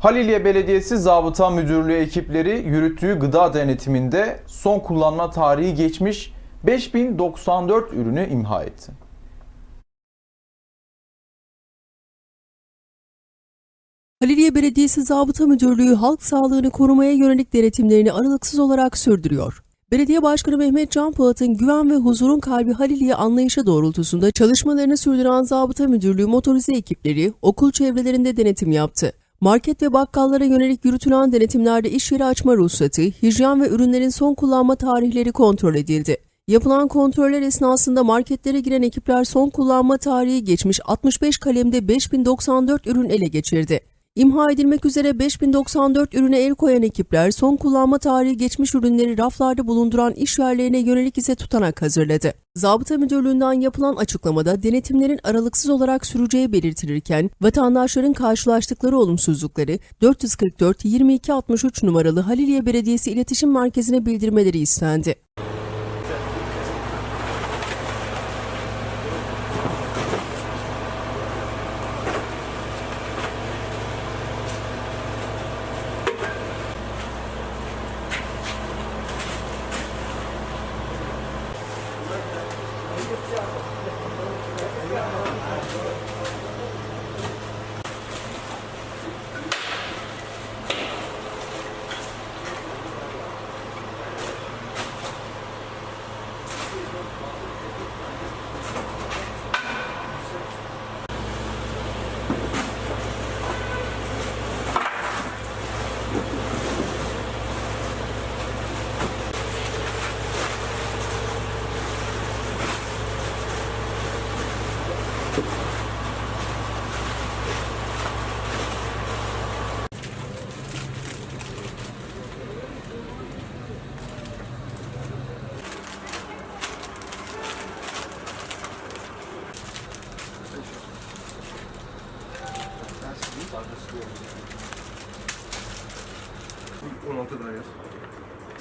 Haliliye Belediyesi Zabıta Müdürlüğü ekipleri yürüttüğü gıda denetiminde son kullanma tarihi geçmiş 5094 ürünü imha etti. Haliliye Belediyesi Zabıta Müdürlüğü halk sağlığını korumaya yönelik denetimlerini aralıksız olarak sürdürüyor. Belediye Başkanı Mehmet Can Polat'ın güven ve huzurun kalbi Haliliye anlayışı doğrultusunda çalışmalarını sürdüren Zabıta Müdürlüğü motorize ekipleri okul çevrelerinde denetim yaptı. Market ve bakkallara yönelik yürütülen denetimlerde iş yeri açma ruhsatı, hijyen ve ürünlerin son kullanma tarihleri kontrol edildi. Yapılan kontroller esnasında marketlere giren ekipler son kullanma tarihi geçmiş 65 kalemde 5094 ürün ele geçirdi. İmha edilmek üzere 5094 ürüne el koyan ekipler son kullanma tarihi geçmiş ürünleri raflarda bulunduran iş yerlerine yönelik ise tutanak hazırladı. Zabıta Müdürlüğü'nden yapılan açıklamada denetimlerin aralıksız olarak süreceği belirtilirken vatandaşların karşılaştıkları olumsuzlukları 444 22 63 numaralı Haliliye Belediyesi İletişim Merkezi'ne bildirmeleri istendi. Sadece bu olacak. Bu 16 daire.